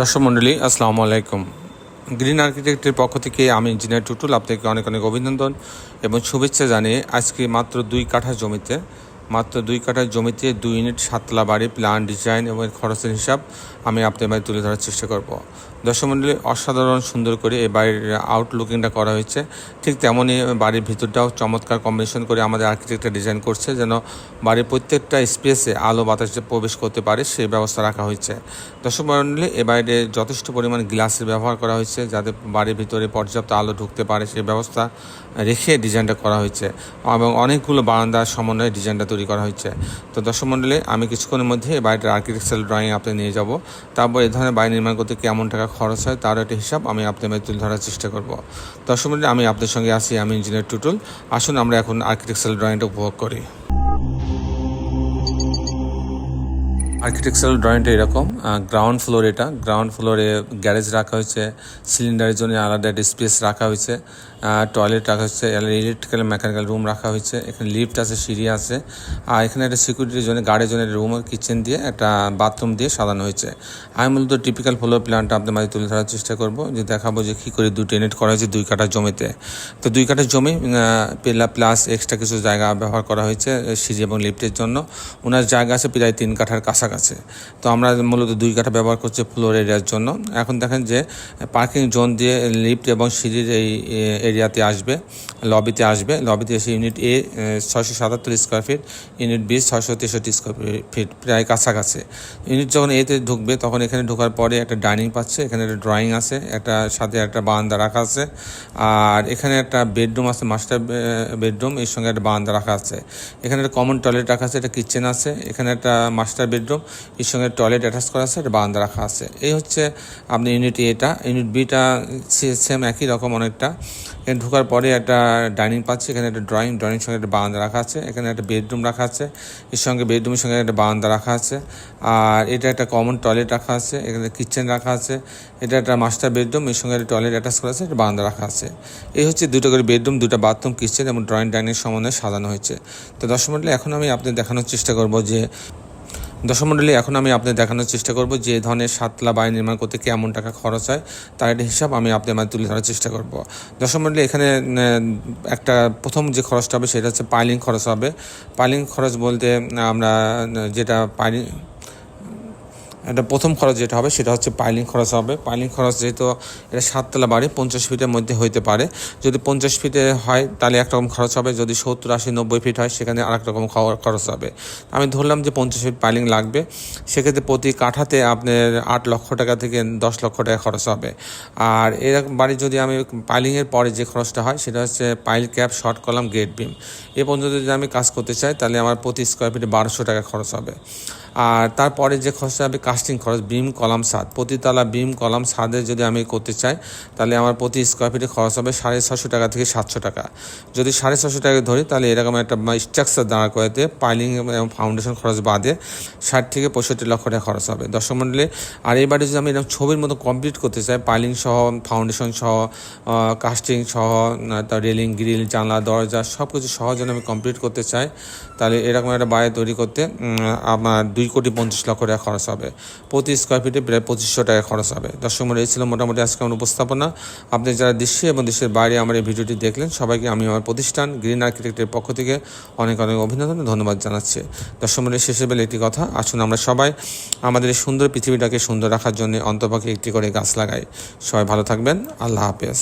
দর্শক মণ্ডলী আসসালামু আলাইকুম। গ্রিন আর্কিটেক্টের পক্ষ থেকে আমি ইঞ্জিনিয়ার টুটুল, আপনাকে অনেক অনেক অভিনন্দন এবং শুভেচ্ছা জানিয়ে আজকে মাত্র দুই কাঠা জমিতে মাত্র দুই কাঠা জমিতে দুই ইউনিট সাতলা বাড়ি, প্ল্যান, ডিজাইন এবং খরচের হিসাব আমি আপনার বাড়ি তুলে ধরার চেষ্টা করব। দর্শক মণ্ডলী, অসাধারণ সুন্দর করে এই বাড়ির আউটলুকিংটা করা হয়েছে। ঠিক তেমনই বাড়ির ভিতরটাও চমৎকার কম্বিনেশন করে আমাদের আর্কিটেক্টটা ডিজাইন করছে যেন বাড়ির প্রত্যেকটা স্পেসে আলো বাতাস প্রবেশ করতে পারে, সেই ব্যবস্থা রাখা হয়েছে। দর্শক মণ্ডলী, এ বাড়িতে যথেষ্ট পরিমাণ গ্লাসের ব্যবহার করা হয়েছে যাতে বাড়ির ভিতরে পর্যাপ্ত আলো ঢুকতে পারে, সেই ব্যবস্থা রেখে ডিজাইনটা করা হয়েছে। এবং অনেকগুলো বারান্দার সমন্বয়ে ডিজাইনটা তৈরি করা হয়েছে। তো দর্শক মণ্ডলী আমি কিছুক্ষণের মধ্যে এই বাড়িটার আর্কিটেকচারাল ড্রয়িং আপনি নিয়ে যাব। তারপর এই ধরনের বাড়ি নির্মাণ করতে কেমন টাকা খরচ হয় তার একটা হিসাব আমি আপনার মাঝে তুলে ধরার চেষ্টা করব। দর্শক মণ্ডলী আমি আপনার সঙ্গে আসি আমি ইঞ্জিনিয়ার টুটুল। আসুন আমরা এখন আর্কিটেকচারাল ড্রয়িংটা উপভোগ করি। আর্কিটেকচারাল ড্রয়িংটা এরকম গ্রাউন্ড ফ্লোর এটা। গ্রাউন্ড ফ্লোরে গ্যারেজ রাখা হয়েছে সিলিন্ডারের জন্য আলাদা একটা স্পেস রাখা হয়েছে। টয়লেট রাখা হয়েছে ইলেকট্রিক্যাল মেকানিক্যাল রুম রাখা হয়েছে, এখানে লিফট আছে, সিঁড়ি আছে, আর এখানে একটা সিকিউরিটির জন্য গার্ডের জন্য রুম কিচেন দিয়ে একটা বাথরুম দিয়ে সাজানো হয়েছে। আমি মূলত টিপিক্যাল ফ্লোর প্ল্যানটা আপনার মাঝে তুলে ধরার চেষ্টা করব, যে দেখাবো যে কী করে দুটো ইউনিট করা হয়েছে দুই কাঠা জমিতে। তো দুই কাঠা জমি পেলা প্লাস এক্সট্রা কিছু জায়গা ব্যবহার করা হয়েছে, সিঁড়ি এবং লিফটের জন্য। ওনার জায়গা আছে প্রায় তিন কাঠার কাছাকাছি। তো আমরা মূলত দুই কাঠা ব্যবহার করছি ফ্লোর এরিয়ার জন্য। এখন দেখেন যে পার্কিং জোন দিয়ে লিফট এবং সিঁড়ির এই এরিয়াতে আসবে, লবিতে আসবে। লবিতে এসে ইউনিট এ ছয়শো সাতাত্তর স্কোয়ার ফিট ইউনিট বি ছয়শো তেষট্টি স্কোয়ার ফিট প্রায় কাছাকাছি। ইউনিট যখন এতে ঢুকবে, তখন এখানে ঢোকার পরে একটা ডাইনিং পাচ্ছে, এখানে একটা ড্রয়িং আছে, একটা সাথে একটা বারান্দা রাখা আছে, আর এখানে একটা বেডরুম আছে মাস্টার বেডরুম এর সঙ্গে একটা বারান্দা রাখা আছে। এখানে একটা কমন টয়লেট রাখা আছে, একটা কিচেন আছে, এখানে একটা মাস্টার বেডরুম এর সঙ্গে টয়লেট অ্যাটাচ করা আছে, একটা বারান্দা রাখা আছে। এই হচ্ছে আপনি ইউনিট এটা ইউনিট বিটা সেম একই রকম অনেকটা। এখানে ঢোকার পরে একটা ডাইনিং পাচ্ছি, এখানে একটা ড্রয়িং ড্রয়িং সঙ্গে একটা বারান্দা রাখা আছে, এখানে একটা বেডরুম রাখা আছে, এর সঙ্গে বেডরুমের সঙ্গে একটা বারান্দা রাখা আছে, আর এটা একটা কমন টয়লেট রাখা আছে, এখানে কিচেন রাখা আছে, এটা একটা মাস্টার বেডরুম এর সঙ্গে একটা টয়লেট অ্যাটাচ করা আছে, একটা বারান্দা রাখা আছে। এই হচ্ছে দুটো করে বেডরুম দুটো বাথরুম কিচেন এবং ড্রয়িং ডাইনিং সমন্বয়ে সাজানো হয়েছে। তো দর্শক মন্ডলী, এখন আমি আপনাদের দেখানোর চেষ্টা করব যে দর্শক মণ্ডলী এখন আমি আপনাদের দেখানোর চেষ্টা করব যে ধরনের সাতলা বাড়ি নির্মাণ করতে কেমন টাকা খরচ হয়, তার একটা হিসাব আমি আপনাদের মাঝে তুলে ধরার চেষ্টা করব। দশমণ্ডলী এখানে একটা প্রথম যে খরচটা হবে সেটা হচ্ছে পাইলিং খরচ হবে। পাইলিং খরচ বলতে আমরা যেটা পাইলিং এটা প্রথম খরচ যেটা হবে সেটা হচ্ছে পাইলিং খরচ হবে। পাইলিং খরচ যেহেতু এটা সাততলা বাড়ি, পঞ্চাশ ফিটের মধ্যে হইতে পারে। যদি পঞ্চাশ ফিটে হয়, তাহলে একরকম খরচ হবে। যদি সত্তর, আশি, নব্বই ফিট হয়, সেখানে আরেক রকম খরচ হবে। আমি ধরলাম যে পঞ্চাশ ফিট পাইলিং লাগবে। সেক্ষেত্রে প্রতি কাঠাতে আপনার আট লক্ষ টাকা থেকে দশ লক্ষ টাকা খরচ হবে। আর এরকম বাড়ি যদি আমি পাইলিংয়ের পরে যে খরচটা হয়, সেটা হচ্ছে pile cap, short column, gate beam. এ পর্যন্ত যদি আমি কাজ করতে চাই, তাহলে আমার প্রতি স্কোয়ার ফিটে বারোশো টাকা খরচ হবে। আর তারপরে যে খরচটা হবে কাস্টিং খরচ বিম কলাম সাদ প্রতিতলা বিম কলাম সাদে যদি আমি করতে চাই, তাহলে আমার প্রতি স্কোয়ার ফিটে খরচ হবে সাড়ে ছশো টাকা থেকে সাতশো টাকা। যদি সাড়ে ছশো টাকা ধরি, তাহলে এরকম একটা স্ট্রাকচার দাঁড়া করাতে পাইলিং এবং ফাউন্ডেশন খরচ বাদে ষাট থেকে পঁয়ষট্টি লক্ষ টাকা খরচ হবে। দর্শক মন্ডলে, আর এই বাড়ি যদি আমি এরকম ছবির মতো কমপ্লিট করতে চাই পাইলিং সহ ফাউন্ডেশন সহ কাস্টিং সহ তার রেলিং গ্রিল জানলা, দরজা সব কিছু সহ যেন আমি কমপ্লিট করতে চাই, তাহলে এরকম একটা বাড়ি তৈরি করতে আমার দুই কোটি পঞ্চাশ লক্ষ টাকা খরচ হবে। প্রতি স্কোয়ার ফিটে প্রায় পঁচিশশো টাকা খরচ হবে। দর্শক মনে এই ছিল মোটামুটি আজকে আমার উপস্থাপনা। আপনি যারা দেশে এবং দেশের বাইরে আমার এই ভিডিওটি দেখলেন, সবাইকে আমি আমার প্রতিষ্ঠান গ্রিন আর্কিটেক্টের পক্ষ থেকে অনেক অনেক অভিনন্দন ধন্যবাদ জানাচ্ছি। দর্শক মনে শেষে বেলে একটি কথা, আসুন আমরা সবাই আমাদের এই সুন্দর পৃথিবীটাকে সুন্দর রাখার জন্য অন্তপক্ষে একটি করে গাছ লাগাই। সবাই ভালো থাকবেন, আল্লাহ হাফেজ।